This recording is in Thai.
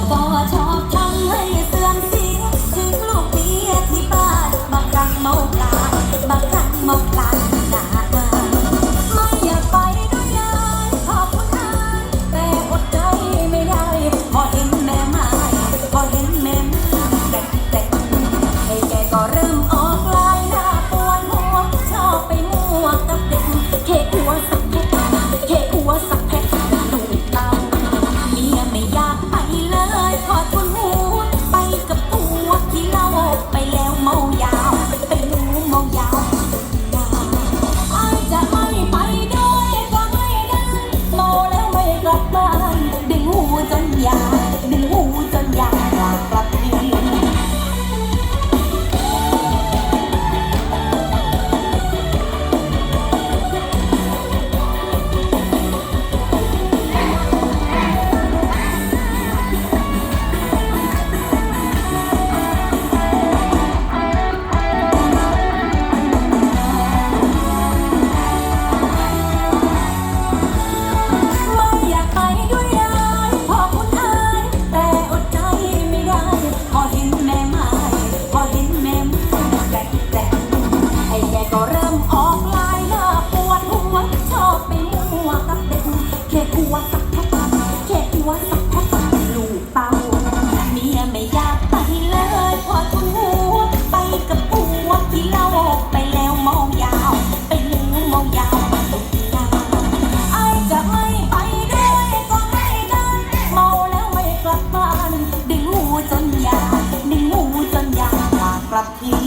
the ball. กลัวสักพักแค่กลัวสักพักลูกเป่าเมียไม่อยากไปเลยพอทัวไปกับผัวที่เล่าไปแล้วมองยาว ไปลืมมองยาวมาตุยาวไอจะไม่ไปด้วยก็ไม่ได้เมาแล้วไม่กลับบ้านดึงหูจนยาดึงหูจนยามกลับที